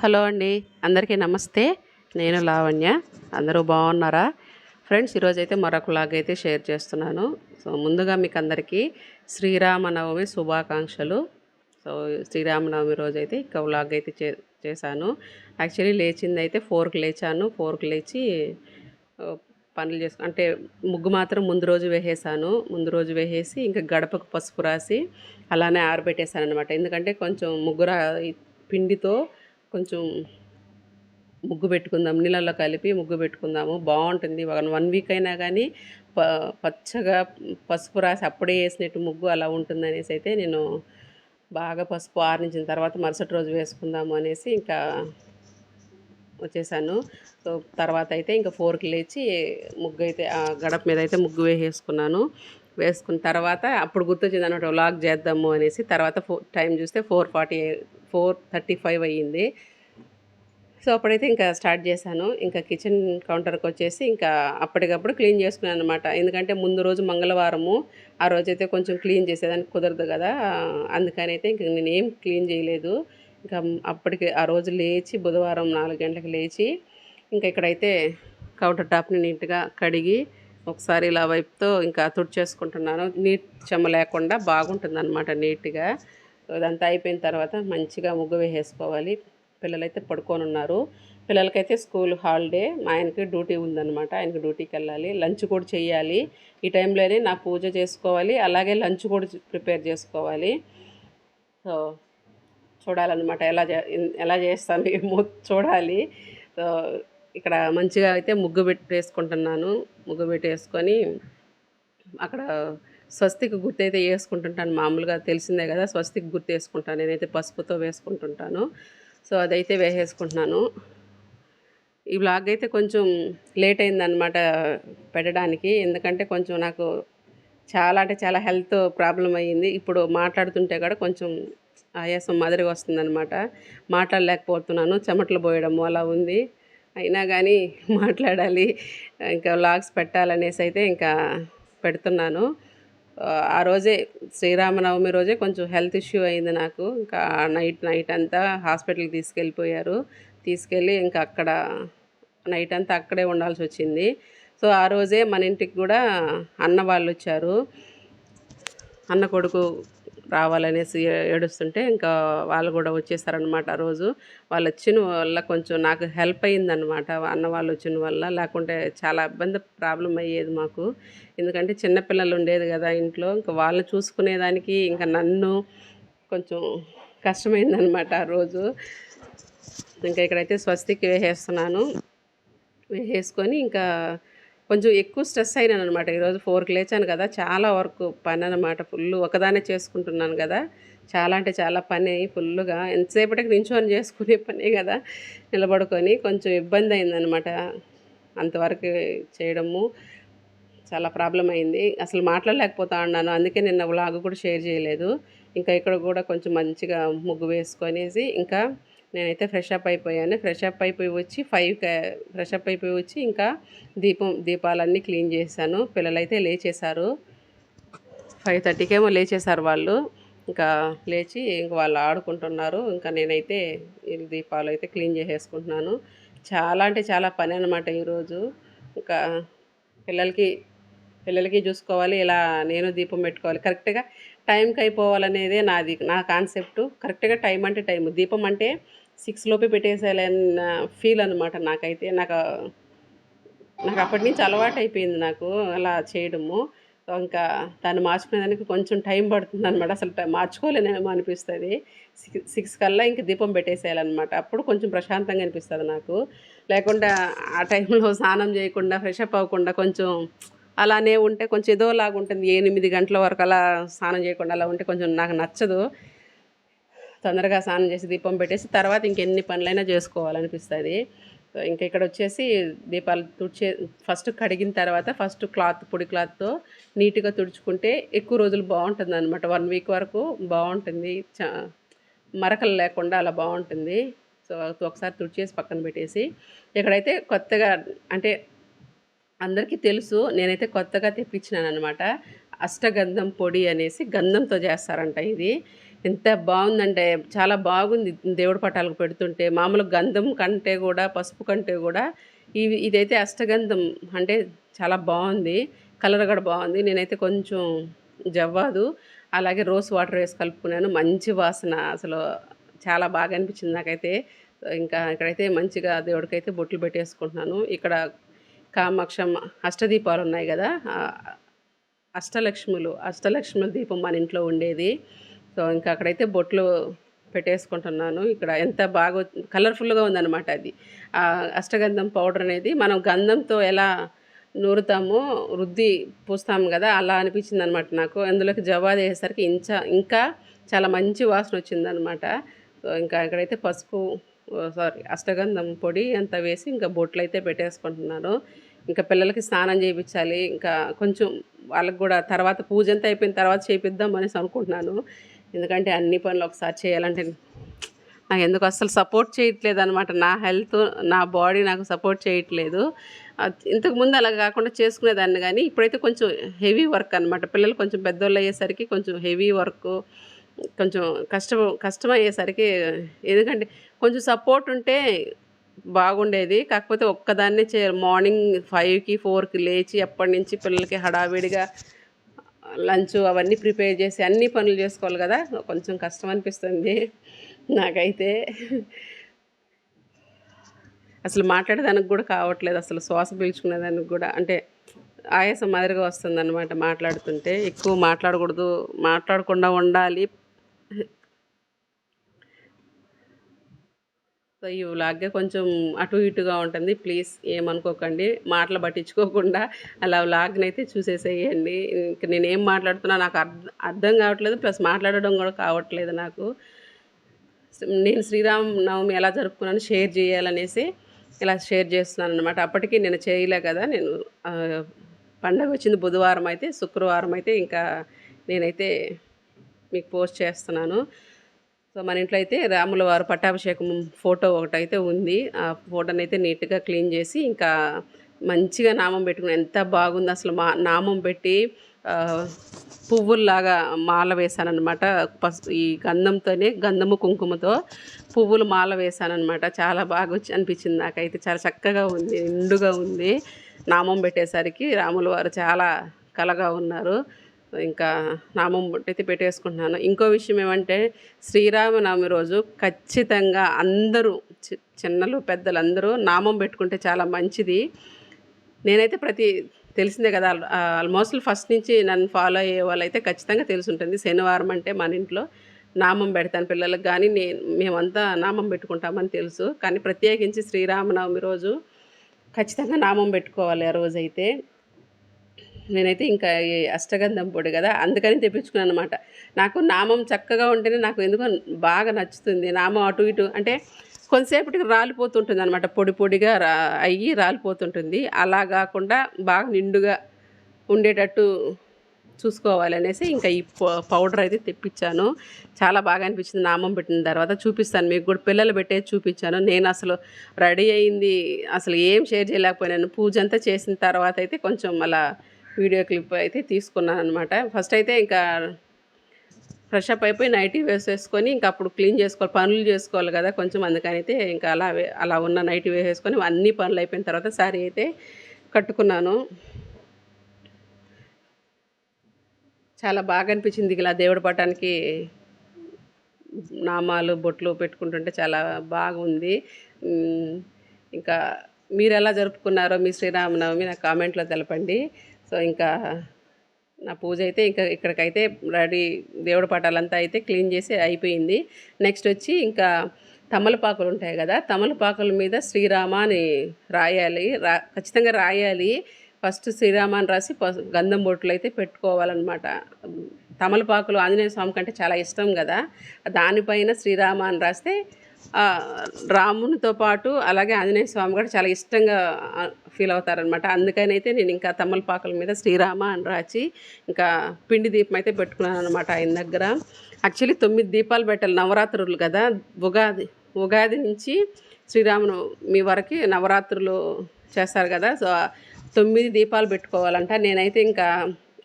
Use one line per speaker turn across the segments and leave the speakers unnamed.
Hello అండి అందరికీ నమస్తే. నేను లావణ్య అందరూ బాగున్నారా? ఫ్రెండ్స్ ఈరోజైతే మరొక లాగ్ అయితే షేర్ చేస్తున్నాను. సో ముందుగా మీకు అందరికీ శ్రీరామనవమి శుభాకాంక్షలు. సో శ్రీరామనవమి రోజు అయితే ఇక వ్లాగ్ అయితే చే చేశాను. యాక్చువల్లీ లేచింది అయితే ఫోర్కి లేచాను. ఫోర్కి లేచి పనులు చేసు అంటే ముగ్గు మాత్రం ముందు రోజు వేసేసాను. ముందు రోజు వేసేసి ఇంకా గడపకు పసుపు రాసి అలానే ఆరబెట్టేశాను అనమాట ఎందుకంటే కొంచెం ముగ్గుర పిండితో కొంచెం ముగ్గు పెట్టుకుందాం నీళ్ళల్లో కలిపి ముగ్గు పెట్టుకుందాము. బాగుంటుంది. వన్ వన్ వీక్ అయినా కానీ ప పచ్చగా పసుపు రాసి అప్పుడే వేసినట్టు ముగ్గు అలా ఉంటుంది అనేసి అయితే నేను బాగా పసుపు ఆరించిన తర్వాత మరుసటి రోజు వేసుకుందాము అనేసి ఇంకా వచ్చేసాను. సో తర్వాత అయితే ఇంకా ఫోర్కి లేచి ముగ్గు అయితే ఆ గడప మీద అయితే ముగ్గు వేసేసుకున్నాను. వేసుకున్న తర్వాత అప్పుడు గుర్తొచ్చింది అనమాట వ్లాగ్ చేద్దాము అనేసి. తర్వాత ఫో టైం చూస్తే four forty four thirty five అయ్యింది. సో అప్పుడైతే ఇంకా స్టార్ట్ చేశాను. ఇంకా కిచెన్ కౌంటర్కి వచ్చేసి ఇంకా అప్పటికప్పుడు క్లీన్ చేసుకున్నాను అనమాట ఎందుకంటే ముందు రోజు మంగళవారము ఆ రోజైతే కొంచెం క్లీన్ చేసేదానికి కుదరదు కదా. అందుకని అయితే ఇంక నేనేం క్లీన్ చేయలేదు. ఇంకా అప్పటికి ఆ రోజు లేచి బుధవారం నాలుగు గంటలకు లేచి ఇంకా ఇక్కడైతే కౌంటర్ టాప్ని నీట్గా కడిగి ఒకసారి ఇలా వైపుతో ఇంకా తుడిచేసుకుంటున్నాను. నీట్ చెమ్మ లేకుండా బాగుంటుంది అనమాట నీట్గా. సో ఇదంతా అయిపోయిన తర్వాత మంచిగా ముగ్గు వేసేసుకోవాలి. పిల్లలైతే పడుకొని ఉన్నారు. పిల్లలకైతే స్కూల్ హాలిడే. మా ఆయనకి డ్యూటీ ఉందన్నమాట. ఆయనకి డ్యూటీకి వెళ్ళాలి. లంచ్ కూడా చేయాలి. ఈ టైంలోనే నా పూజ చేసుకోవాలి. అలాగే లంచ్ కూడా ప్రిపేర్ చేసుకోవాలి. సో చూడాలన్నమాట. ఎలా చే ఎలా చేస్తాను ఏమో చూడాలి. సో ఇక్కడ మంచిగా అయితే ముగ్గు పెట్టేసుకుంటున్నాను ముగ్గు పెట్టేసుకొని అక్కడ స్వస్తికి గుర్తు అయితే వేసుకుంటుంటాను. మామూలుగా తెలిసిందే కదా స్వస్తికి గుర్తు వేసుకుంటాను. నేనైతే పసుపుతో వేసుకుంటుంటాను. సో అదైతే వేసేసుకుంటున్నాను. ఈ బ్లాగ్ అయితే కొంచెం లేట్ అయిందనమాట పెట్టడానికి. ఎందుకంటే కొంచెం నాకు చాలా అంటే చాలా హెల్త్ ప్రాబ్లం అయ్యింది. ఇప్పుడు మాట్లాడుతుంటే కూడా కొంచెం ఆయాసం మాదిరిగా వస్తుందన్నమాట. మాట్లాడలేకపోతున్నాను. చెమటలు పోయడము అలా ఉంది. అయినా కానీ మాట్లాడాలి. ఇంకా వ్లాగ్స్ పెట్టాలనేసి అయితే ఇంకా పెడుతున్నాను. ఆ, రోజే శ్రీరామనవమి రోజే కొంచెం హెల్త్ ఇష్యూ అయింది నాకు. ఇంకా నైట్ నైట్ అంతా హాస్పిటల్కి తీసుకెళ్ళిపోయారు. తీసుకెళ్ళి ఇంకా అక్కడ నైట్ అంతా అక్కడే ఉండాల్సి వచ్చింది. సో ఆ రోజే మన ఇంటికి కూడా అన్న వాళ్ళు వచ్చారు. అన్న కొడుకు రావాలనేసి ఏ- ఏడుస్తుంటే ఇంకా వాళ్ళు కూడా వచ్చేసారనమాట ఆ రోజు. వాళ్ళు వచ్చిన వల్ల కొంచెం నాకు హెల్ప్ అయిందనమాట అన్న వాళ్ళు వచ్చిన వల్ల. లేకుంటే చాలా ఇబ్బంది ప్రాబ్లం అయ్యేది మాకు. ఎందుకంటే చిన్నపిల్లలు ఉండేది కదా ఇంట్లో. ఇంకా వాళ్ళు చూసుకునేదానికి ఇంకా నన్ను కొంచెం కష్టమైందనమాట ఆ రోజు. ఇంకా ఇక్కడైతే స్వస్తికి వేసేస్తున్నాను. వేసేసుకొని ఇంకా కొంచెం ఎక్కువ స్ట్రెస్ అయినాను అనమాట ఈరోజు ఫోర్కి లేచాను కదా చాలా వర్క్ పని అనమాట ఫుల్. ఒకదానే చేసుకుంటున్నాను కదా చాలా అంటే చాలా పని ఫుల్గా. ఎంతసేపటికి నించొని చేసుకునే పనే కదా నిలబడుకొని కొంచెం ఇబ్బంది అయిందనమాట అంతవరకు చేయడము. చాలా ప్రాబ్లం అయింది. అసలు మాట్లాడలేకపోతా ఉన్నాను. అందుకే నిన్న వ్లాగ్ కూడా షేర్ చేయలేదు. ఇంకా ఇక్కడ కూడా కొంచెం మంచిగా ముగ్గు వేసుకొనేసి ఇంకా నేనైతే ఫ్రెష్ అప్ అయిపోయాను. ఫ్రెష్ అప్ అయిపోయి వచ్చి ఫైవ్ ఫ్రెష్ అప్ అయిపోయి వచ్చి ఇంకా దీపం దీపాలన్నీ క్లీన్ చేశాను. పిల్లలైతే లేచేశారు. ఫైవ్ థర్టీకేమో లేచేశారు వాళ్ళు. ఇంకా లేచి ఇంక వాళ్ళు ఆడుకుంటున్నారు. ఇంకా నేనైతే ఈ దీపాలు అయితే క్లీన్ చేసేసుకుంటున్నాను. చాలా అంటే చాలా పని అనమాట ఈరోజు. ఇంకా పిల్లలకి పిల్లలకి చూసుకోవాలి. ఇలా నేను దీపం పెట్టుకోవాలి. కరెక్ట్గా టైంకి అయిపోవాలనేదే నాది నా కాన్సెప్ట్. కరెక్ట్గా టైం అంటే టైం. దీపం అంటే సిక్స్ లోపే పెట్టేసేయాలన్న ఫీల్ అనమాట నాకైతే. నాకు నాకు అప్పటి నుంచి అలవాటు అయిపోయింది నాకు అలా చేయడము. ఇంకా దాన్ని మార్చుకునేదానికి కొంచెం టైం పడుతుంది అనమాట అసలు మార్చుకోలేనేమో అనిపిస్తుంది. సిక్స్ సిక్స్ కల్లా ఇంక దీపం పెట్టేసేయాలన్నమాట. అప్పుడు కొంచెం ప్రశాంతంగా అనిపిస్తుంది నాకు. లేకుండా ఆ టైంలో స్నానం చేయకుండా ఫ్రెష్ అప్ అవ్వకుండా కొంచెం అలానే ఉంటే కొంచెం ఏదోలాగా ఉంటుంది. ఎనిమిది గంటల వరకు అలా స్నానం చేయకుండా అలా ఉంటే కొంచెం నాకు నచ్చదు. తొందరగా స్నానం చేసి దీపం పెట్టేసి తర్వాత ఇంకెన్ని పనులైనా చేసుకోవాలనిపిస్తుంది. సో ఇంకా ఇక్కడ వచ్చేసి దీపాలు తుడిచే ఫస్ట్ కడిగిన తర్వాత ఫస్ట్ క్లాత్ పొడి క్లాత్తో నీట్గా తుడుచుకుంటే ఎక్కువ రోజులు బాగుంటుంది అనమాట వన్ వీక్ వరకు బాగుంటుంది. మరకలు లేకుండా అలా బాగుంటుంది. సో ఒకసారి తుడిచేసి పక్కన పెట్టేసి ఇక్కడైతే కొత్తగా అంటే అందరికీ తెలుసు నేనైతే కొత్తగా తెప్పించినాను అనమాట అష్టగంధం పొడి అనేసి గంధంతో చేస్తారంట ఇది. ఎంత బాగుందంటే చాలా బాగుంది దేవుడి పటాలకు పెడుతుంటే. మామూలు గంధం కంటే కూడా పసుపు కంటే కూడా ఇవి ఇదైతే అష్టగంధం. అంటే చాలా బాగుంది. కలర్ కూడా బాగుంది. నేనైతే కొంచెం జవ్వాదు. అలాగే రోస్ వాటర్ వేసి కలుపుకున్నాను. మంచి వాసన అసలు. చాలా బాగా అనిపించింది నాకైతే. ఇంకా ఇక్కడైతే మంచిగా దేవుడికైతే బొట్లు పెట్టేసుకుంటున్నాను. ఇక్కడ కామాక్షమ్మ అష్టదీపాలు ఉన్నాయి కదా. అష్టలక్ష్ములు అష్టలక్ష్ముల దీపం మన ఇంట్లో ఉండేది. సో ఇంకా అక్కడైతే బొట్లు పెట్టేసుకుంటున్నాను. ఇక్కడ ఎంత బాగా కలర్ఫుల్గా ఉందన్నమాట అది. అష్టగంధం పౌడర్ అనేది మనం గంధంతో ఎలా నూరుతామో రుద్ది పూస్తాం కదా అలా అనిపించింది అనమాట నాకు. అందులోకి జవాది వేసేసరికి ఇంకా ఇంకా చాలా మంచి వాసన వచ్చిందనమాట సో ఇంకా ఇక్కడైతే పసుపు సారీ అష్టగంధం పొడి అంతా వేసి ఇంకా బొట్లు అయితే పెట్టేసుకుంటున్నాను. ఇంకా పిల్లలకి స్నానం చేయించాలి ఇంకా కొంచెం వాళ్ళకి కూడా తర్వాత పూజ అంతా అయిపోయిన తర్వాత చేపిద్దాం అనేసి అనుకుంటున్నాను. ఎందుకంటే అన్ని పనులు ఒకసారి చేయాలంటే నాకు ఎందుకు అసలు సపోర్ట్ చేయట్లేదు అనమాట నా హెల్త్ నా బాడీ నాకు సపోర్ట్ చేయట్లేదు. ఇంతకుముందు అలా కాకుండా చేసుకునేదాన్ని కానీ ఇప్పుడైతే కొంచెం హెవీ వర్క్ అనమాట పిల్లలు కొంచెం పెద్దోళ్ళు అయ్యేసరికి కొంచెం హెవీ వర్క్ కొంచెం కష్టం కష్టం అయ్యేసరికి ఎందుకంటే కొంచెం సపోర్ట్ ఉంటే బాగుండేది. కాకపోతే ఒక్కదాన్నే చేయాలి. మార్నింగ్ ఫైవ్కి ఫోర్కి లేచి అప్పటి నుంచి పిల్లలకి హడావిడిగా లంచ్ అవన్నీ ప్రిపేర్ చేసి అన్ని పనులు చేసుకోవాలి కదా. కొంచెం కష్టం అనిపిస్తుంది నాకైతే. అసలు మాట్లాడేదానికి కూడా కావట్లేదు. అసలు శ్వాస పీల్చుకునేదానికి కూడా అంటే ఆయాసం మాదిరిగా వస్తుంది అన్నమాట మాట్లాడుతుంటే. ఎక్కువ మాట్లాడకూడదు మాట్లాడకుండా ఉండాలి. సో ఈ వ్లాగ్గా కొంచెం అటు ఇటుగా ఉంటుంది. ప్లీజ్ ఏమనుకోకండి. మాటలు పట్టించుకోకుండా అలా వ్లాగ్ని అయితే చూసేసేయండి. ఇంకా నేను ఏం మాట్లాడుతున్నా నాకు అర్థం అర్థం కావట్లేదు. ప్లస్ మాట్లాడడం కూడా కావట్లేదు నాకు. నేను శ్రీరామ్ నవమి ఎలా జరుపుకున్నాను షేర్ చేయాలనేసి ఇలా షేర్ చేస్తున్నాను అనమాట అప్పటికి నేను చేయలే కదా. నేను పండగ వచ్చింది బుధవారం అయితే శుక్రవారం అయితే ఇంకా నేనైతే మీకు పోస్ట్ చేస్తున్నాను. సో మన ఇంట్లో అయితే రాముల వారు పట్టాభిషేకం ఫోటో ఒకటి అయితే ఉంది. ఆ ఫోటోని అయితే నీట్గా క్లీన్ చేసి ఇంకా మంచిగా నామం పెట్టుకుని ఎంత బాగుంది అసలు మా నామం పెట్టి పువ్వుల్లాగా మాల వేశానమాట పసు ఈ గంధంతోనే గంధము కుంకుమతో పువ్వులు మాల వేశానమాట చాలా బాగా వచ్చి అనిపించింది నాకైతే. చాలా చక్కగా ఉంది నిండుగా ఉంది. నామం పెట్టేసరికి రాముల వారు చాలా కలగా ఉన్నారు. ఇంకా నామం అయితే పెట్టేసుకుంటున్నాను. ఇంకో విషయం ఏమంటే శ్రీరామనవమి రోజు ఖచ్చితంగా అందరూ చి- చిన్నలు పెద్దలు అందరూ నామం పెట్టుకుంటే చాలా మంచిది. నేనైతే ప్రతి తెలిసిందే కదా ఆల్మోస్ట్ ఫస్ట్ నుంచి నన్ను ఫాలో అయ్యే వాళ్ళైతే ఖచ్చితంగా తెలిసి ఉంటుంది శనివారం అంటే మన ఇంట్లో నామం పెడతాను పిల్లలకు కానీ నేను మేమంతా నామం పెట్టుకుంటామని తెలుసు. కానీ ప్రత్యేకించి శ్రీరామనవమి రోజు ఖచ్చితంగా నామం పెట్టుకోవాలి ఆ రోజైతే. నేనైతే ఇంకా ఈ అష్టగంధం పొడి కదా అందుకని తెప్పించుకున్నాను అనమాట నాకు నామం చక్కగా ఉంటేనే నాకు ఎందుకో బాగా నచ్చుతుంది. నామం అటు ఇటు అంటే కొంతసేపటికి రాలిపోతుంటుంది అనమాట పొడి పొడిగా రా అయ్యి రాలిపోతుంటుంది. అలా కాకుండా బాగా నిండుగా ఉండేటట్టు చూసుకోవాలనేసి ఇంకా ఈ పౌ- పౌడర్ అయితే తెప్పించాను. చాలా బాగా అనిపించింది నామం పెట్టిన తర్వాత. చూపిస్తాను మీకు కూడా. పిల్లలు పెట్టేది చూపించాను. నేను అసలు రెడీ అయింది. అసలు ఏం షేర్ చేయలేకపోయినాను. పూజ అంతా చేసిన తర్వాత అయితే కొంచెం అలా వీడియో క్లిప్ అయితే తీసుకున్నాను అనమాట ఫస్ట్ అయితే ఇంకా ఫ్రెష్ అప్ అయిపోయి నైటీ వేసేసుకొని ఇంకా అప్పుడు క్లీన్ చేసుకోవాలి పనులు చేసుకోవాలి కదా కొంచెం అందుకని అయితే ఇంకా అలా అలా ఉన్న నైటీ వేసేసుకొని అన్ని పనులు అయిపోయిన తర్వాత శారీ అయితే కట్టుకున్నాను. చాలా బాగా అనిపించింది ఇలా దేవుడి పటానికి నామాలు బొట్లు పెట్టుకుంటుంటే చాలా బాగుంది. ఇంకా మీరు ఎలా జరుపుకున్నారో మీ శ్రీరామనవమి నాకు కామెంట్లో తెలపండి. సో ఇంకా నా పూజ అయితే ఇంకా ఇక్కడికైతే రెడీ దేవుడి పటాలంతా అయితే క్లీన్ చేసి అయిపోయింది. నెక్స్ట్ వచ్చి ఇంకా తమలపాకులు ఉంటాయి కదా తమలపాకుల మీద శ్రీరామ అని రాయాలి రా ఖచ్చితంగా రాయాలి. ఫస్ట్ శ్రీరామ అని రాసి గంధం బొట్లు అయితే పెట్టుకోవాలన్నమాట. తమలపాకులు ఆంజనేయ స్వామి కంటే చాలా ఇష్టం కదా దానిపైన శ్రీరామ అని రాస్తే రామునితో పాటు అలాగే ఆంజనేయ స్వామి కూడా చాలా ఇష్టంగా ఫీల్ అవుతారనమాట అందుకనైతే నేను ఇంకా తమలపాకుల మీద శ్రీరామ అని రాచి ఇంకా పిండి దీపం అయితే పెట్టుకున్నాను అనమాట ఆయన దగ్గర. యాక్చువల్లీ తొమ్మిది దీపాలు పెట్టాలి నవరాత్రులు కదా. ఉగాది ఉగాది నుంచి శ్రీరామును మీ వరకు నవరాత్రులు చేస్తారు కదా. సో తొమ్మిది దీపాలు పెట్టుకోవాలంట. నేనైతే ఇంకా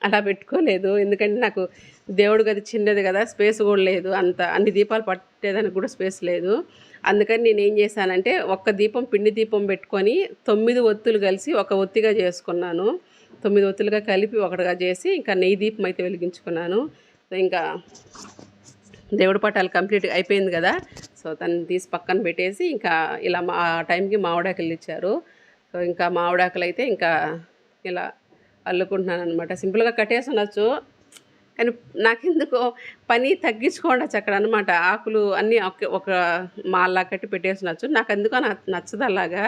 అలా పెట్టుకోలేదు. ఎందుకంటే నాకు దేవుడి గది చిన్నది కదా స్పేస్ కూడా లేదు. అంత అన్ని దీపాలు పట్టేదానికి కూడా స్పేస్ లేదు. అందుకని నేను ఏం చేశానంటే ఒక్క దీపం పిండి దీపం పెట్టుకొని తొమ్మిది ఒత్తులు కలిసి ఒక ఒత్తిగా చేసుకున్నాను. తొమ్మిది ఒత్తులుగా కలిపి ఒకటిగా చేసి ఇంకా నెయ్యి దీపం అయితే వెలిగించుకున్నాను. ఇంకా దేవుడి పటాలు కంప్లీట్ అయిపోయింది కదా. సో తను తీసి పక్కన పెట్టేసి ఇంకా ఇలా మా ఆ టైంకి మామిడాకులు ఇచ్చారు. సో ఇంకా మామిడాకులు అయితే ఇంకా ఇలా అల్లుకుంటున్నాను అనమాట సింపుల్గా కట్టేసి ఉండొచ్చు. కానీ నాకెందుకో పని తగ్గించుకోండొచ్చు అక్కడ అనమాట ఆకులు అన్నీ ఒక ఒక మాల్లా కట్టి పెట్టేసినచ్చు నాకు ఎందుకో నాకు నచ్చదు అలాగా.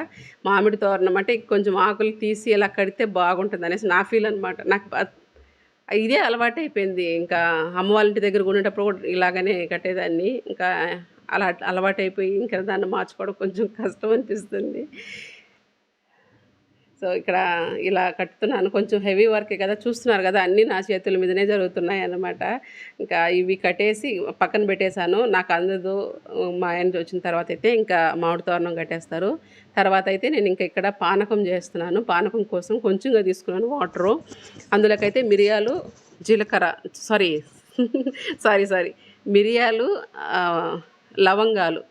మామిడి తోరణం అంటే కొంచెం ఆకులు తీసి ఇలా కడితే బాగుంటుంది అనేసి నా ఫీల్ అనమాట నాకు ఇదే అలవాటు అయిపోయింది. ఇంకా అమ్మ వాళ్ళ ఇంటి దగ్గర ఉండేటప్పుడు కూడా ఇలాగనే కట్టేదాన్ని. ఇంకా అలా అలవాటు అయిపోయి ఇంకా దాన్ని మార్చుకోవడం కొంచెం కష్టం అనిపిస్తుంది. సో ఇక్కడ ఇలా కట్టుతున్నాను. కొంచెం హెవీ వర్కే కదా. చూస్తున్నారు కదా అన్నీ నా చేతుల మీదనే జరుగుతున్నాయి అన్నమాట ఇంకా ఇవి కట్టేసి పక్కన పెట్టేశాను. నాకు అందదు. మా ఆయన వచ్చిన తర్వాత అయితే ఇంకా మామిడి తోరణం కట్టేస్తారు. తర్వాత అయితే నేను ఇంకా ఇక్కడ పానకం చేస్తున్నాను. పానకం కోసం కొంచెంగా తీసుకున్నాను వాటరు. అందులోకైతే మిరియాలు జీలకర్ర సారీ సారీ సారీ మిరియాలు లవంగాలు.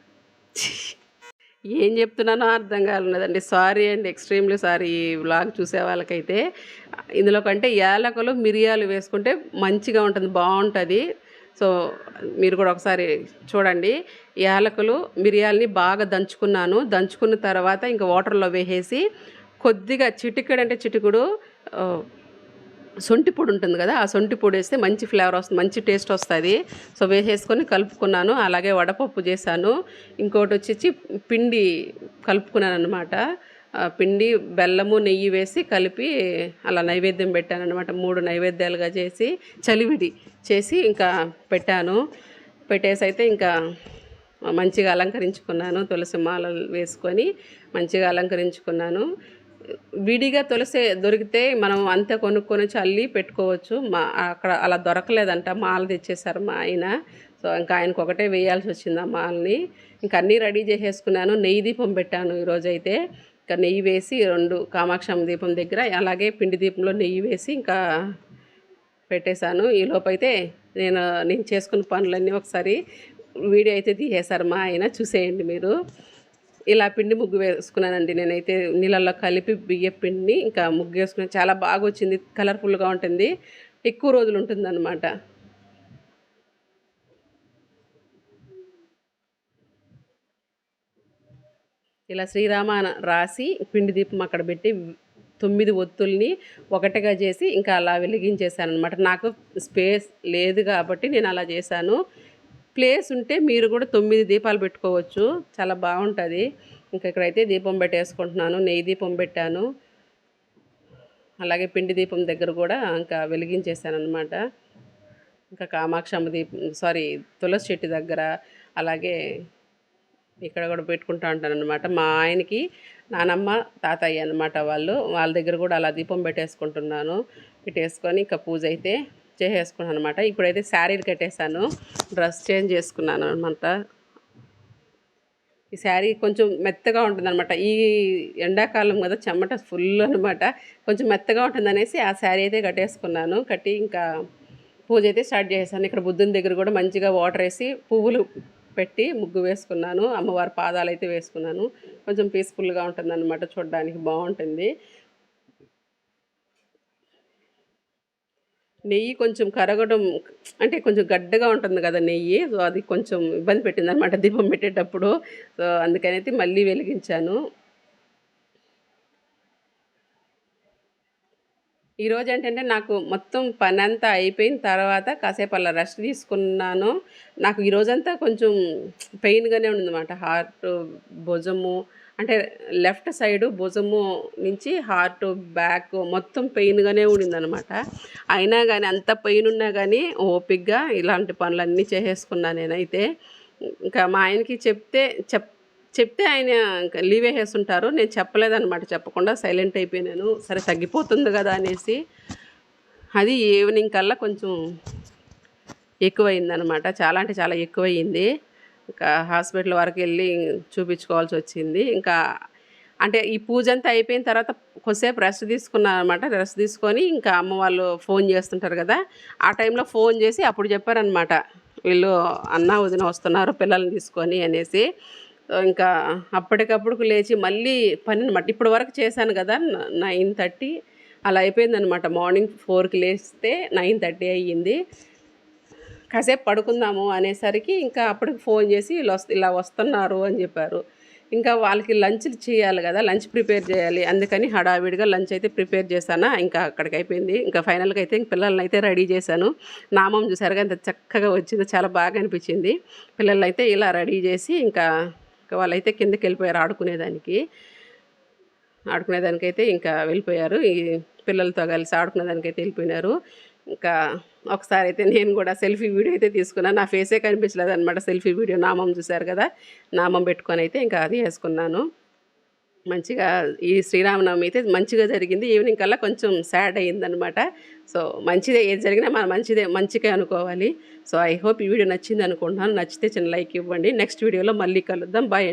ఏం చెప్తున్నానో అర్థం కాలేదండి సారీ అండి ఎక్స్ట్రీమ్లీ సారీ ఈ వ్లాగ్ చూసే వాళ్ళకైతే. ఇందులో కంటే యాలకులు మిరియాలు వేసుకుంటే మంచిగా ఉంటుంది బాగుంటుంది. సో మీరు కూడా ఒకసారి చూడండి. యాలకులు మిరియాలని బాగా దంచుకున్నాను. దంచుకున్న తర్వాత ఇంకా వాటర్లో వేసేసి కొద్దిగా చిటికెడు అంటే చిటికుడు సొంటి పొడి ఉంటుంది కదా ఆ సొంటి పొడి వేస్తే మంచి ఫ్లేవర్ వస్తుంది మంచి టేస్ట్ వస్తుంది. సో వేసేసుకొని కలుపుకున్నాను అలాగే వడపప్పు చేశాను. ఇంకోటి వచ్చేసి పిండి కలుపుకున్నాను అనమాట పిండి బెల్లము నెయ్యి వేసి కలిపి అలా నైవేద్యం పెట్టాను అనమాట మూడు నైవేద్యాలుగా చేసి చలివిడి చేసి ఇంకా పెట్టాను. పెట్టేసి అయితే ఇంకా మంచిగా అలంకరించుకున్నాను తులసి మాలలు వేసుకొని మంచిగా అలంకరించుకున్నాను. విడిగా తులసి దొరికితే మనం అంతే కొనుక్కొని చల్లి పెట్టుకోవచ్చు. మా అక్కడ అలా దొరకలేదంట. మాల తెచ్చేశారు మా ఆయన. సో ఇంకా ఆయనకు ఒకటే వేయాల్సి వచ్చింది ఆ మాలని. ఇంకా అన్నీ రెడీ చేసేసుకున్నాను. నెయ్యి దీపం పెట్టాను ఈరోజు అయితే ఇంకా నెయ్యి వేసి రెండు కామాక్షమ్మ దీపం దగ్గర అలాగే పిండి దీపంలో నెయ్యి వేసి ఇంకా పెట్టేశాను. ఈ లోపైతే నేను నేను చేసుకున్న పనులన్నీ ఒకసారి వీడియో అయితే తీసేశారు మా ఆయన. చూసేయండి మీరు. ఇలా పిండి ముగ్గు వేసుకున్నానండి. నేనైతే నీళ్ళల్లో కలిపి బియ్య పిండిని ఇంకా ముగ్గు వేసుకున్నాను. చాలా బాగా వచ్చింది కలర్ఫుల్గా ఉంటుంది. ఎక్కువ రోజులు ఉంటుందన్నమాట. ఇలా శ్రీరామ రాసి పిండి దీపం అక్కడ పెట్టి తొమ్మిది ఒత్తుల్ని ఒకటిగా చేసి ఇంకా అలా వెలిగించేసాను అనమాట నాకు స్పేస్ లేదు కాబట్టి నేను అలా చేశాను. ప్లేస్ ఉంటే మీరు కూడా తొమ్మిది దీపాలు పెట్టుకోవచ్చు. చాలా బాగుంటుంది. ఇంకా ఇక్కడైతే దీపం పెట్టేసుకుంటున్నాను. నెయ్యి దీపం పెట్టాను. అలాగే పిండి దీపం దగ్గర కూడా ఇంకా వెలిగించేసాను అనమాట ఇంకా కామాక్షమ్మ దీపం సారీ తులసి చెట్టు దగ్గర అలాగే ఇక్కడ కూడా పెట్టుకుంటా ఉంటాను అనమాట మా ఆయనకి నానమ్మ తాతయ్య అనమాట వాళ్ళు. వాళ్ళ దగ్గర కూడా అలా దీపం పెట్టేసుకుంటున్నాను. పెట్టేసుకొని ఇంకా పూజ అయితే చేసేసుకున్నాను అనమాట ఇప్పుడైతే శారీలు కట్టేశాను. డ్రెస్ చేంజ్ చేసుకున్నాను అనమాట ఈ శారీ కొంచెం మెత్తగా ఉంటుందన్నమాట. ఈ ఎండాకాలం కదా చెమట ఫుల్ అనమాట కొంచెం మెత్తగా ఉంటుందనేసి ఆ శారీ అయితే కట్టేసుకున్నాను. కట్టి ఇంకా పూజ అయితే స్టార్ట్ చేశాను ఇక్కడ బుద్ధుని దగ్గర కూడా మంచిగా వాటర్ వేసి పువ్వులు పెట్టి ముగ్గు వేసుకున్నాను. అమ్మవారి పాదాలు అయితే వేసుకున్నాను. కొంచెం పీస్ఫుల్గా ఉంటుంది అనమాట చూడడానికి బాగుంటుంది. నెయ్యి కొంచెం కరగడం అంటే కొంచెం గడ్డగా ఉంటుంది కదా నెయ్యి సో అది కొంచెం ఇబ్బంది పెట్టింది అనమాట దీపం పెట్టేటప్పుడు. సో అందుకనైతే అయితే మళ్ళీ వెలిగించాను. ఈరోజు ఏంటంటే నాకు మొత్తం పని అంతా అయిపోయిన తర్వాత కాసేపు అలా రెస్ట్ తీసుకున్నాను. నాకు ఈరోజంతా కొంచెం పెయిన్గానే ఉందన్నమాట. హార్ట్ భుజము అంటే లెఫ్ట్ సైడు భుజము నుంచి హార్ట్ బ్యాక్ మొత్తం పెయిన్గానే ఉండిందనమాట అయినా కానీ అంత పెయిన్ ఉన్నా కానీ ఓపిక్గా ఇలాంటి పనులన్నీ చేసేసుకున్నాను నేనైతే. ఇంకా మా ఆయనకి చెప్తే చెప్ చెప్తే ఆయన లీవ్ వేసేసుంటారు. నేను చెప్పలేదన్నమాట. చెప్పకుండా సైలెంట్ అయిపోయినాను. సరే తగ్గిపోతుంది కదా అనేసి. అది ఈవినింగ్ కల్లా కొంచెం ఎక్కువైందనమాట చాలా అంటే చాలా ఎక్కువయింది ఇంకా హాస్పిటల్ వరకు వెళ్ళి చూపించుకోవాల్సి వచ్చింది. ఇంకా అంటే ఈ పూజ అంతా అయిపోయిన తర్వాత కొద్దిసేపు రెస్ట్ తీసుకున్నాను అనమాట రెస్ట్ తీసుకొని ఇంకా అమ్మ వాళ్ళు ఫోన్ చేస్తుంటారు కదా ఆ టైంలో ఫోన్ చేసి అప్పుడు చెప్పారనమాట వీళ్ళు అన్న వదిన వస్తున్నారు పిల్లల్ని తీసుకొని అనేసి. ఇంకా అప్పటికప్పుడు లేచి మళ్ళీ పని అనమాట ఇప్పటి వరకు చేశాను కదా నైన్ థర్టీ అలా అయిపోయిందనమాట మార్నింగ్ ఫోర్కి లేస్తే నైన్ థర్టీ అయ్యింది. కాసేపు పడుకుందాము అనేసరికి ఇంకా అప్పటికి ఫోన్ చేసి వీళ్ళు ఇలా వస్తున్నారు అని చెప్పారు. ఇంకా వాళ్ళకి లంచ్ చేయాలి కదా లంచ్ ప్రిపేర్ చేయాలి. అందుకని హడావిడిగా లంచ్ అయితే ప్రిపేర్ చేశానా ఇంకా అక్కడికి అయిపోయింది. ఇంకా ఫైనల్గా అయితే ఇంక పిల్లల్ని అయితే రెడీ చేశాను. నామం చూసారుగా ఎంత చక్కగా వచ్చింది చాలా బాగా అనిపించింది. పిల్లల్ని అయితే ఇలా రెడీ చేసి ఇంకా వాళ్ళైతే కిందకి వెళ్ళిపోయారు ఆడుకునేదానికి. ఆడుకునేదానికైతే ఇంకా వెళ్ళిపోయారు. ఈ పిల్లలతో కలిసి ఆడుకునేదానికైతే వెళ్ళిపోయినారు. ఇంకా ఒకసారి అయితే నేను కూడా సెల్ఫీ వీడియో అయితే తీసుకున్నాను నా ఫేసే కనిపించలేదు అనమాట సెల్ఫీ వీడియో. నామం చూశారు కదా? నామం పెట్టుకొని అయితే ఇంకా అది వేసుకున్నాను. మంచిగా ఈ శ్రీరామనవమి అయితే మంచిగా జరిగింది. ఈవినింగ్ కల్లా కొంచెం సాడ్ అయ్యిందనమాట సో మంచిదే. ఏది జరిగినా మనం మంచిదే మంచిగా అనుకోవాలి. సో ఐ హోప్ ఈ వీడియో నచ్చింది అనుకుంటున్నాను. నచ్చితే చిన్న లైక్ ఇవ్వండి. నెక్స్ట్ వీడియోలో మళ్ళీ కలుద్దాం. బాయ్